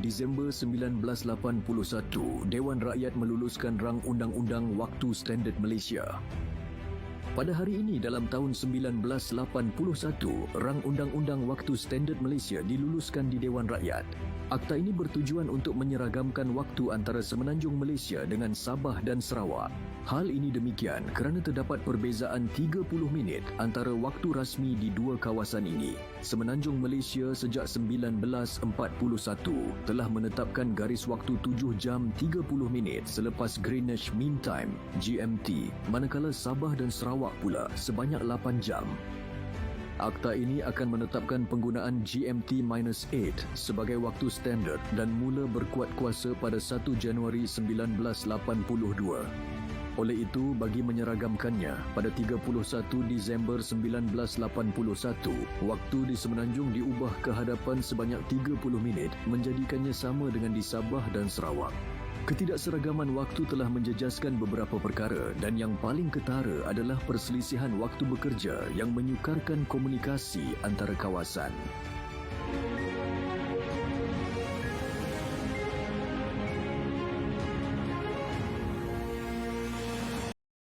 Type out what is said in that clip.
Disember 1981, Dewan Rakyat meluluskan rang undang-undang Waktu Standard Malaysia. Pada hari ini dalam tahun 1981, rang undang-undang Waktu Standard Malaysia diluluskan di Dewan Rakyat. Akta ini bertujuan untuk menyeragamkan waktu antara Semenanjung Malaysia dengan Sabah dan Sarawak. Hal ini demikian kerana terdapat perbezaan 30 minit antara waktu rasmi di dua kawasan ini. Semenanjung Malaysia sejak 1941 telah menetapkan garis waktu 7 jam 30 minit selepas Greenwich Mean Time GMT manakala Sabah dan Sarawak pula sebanyak 8 jam. Akta ini akan menetapkan penggunaan GMT-8 sebagai waktu standard dan mula berkuat kuasa pada 1 Januari 1982. Oleh itu, bagi menyeragamkannya, pada 31 Disember 1981, waktu di Semenanjung diubah ke hadapan sebanyak 30 minit menjadikannya sama dengan di Sabah dan Sarawak. Ketidakseragaman waktu telah menjejaskan beberapa perkara dan yang paling ketara adalah perselisihan waktu bekerja yang menyukarkan komunikasi antara kawasan.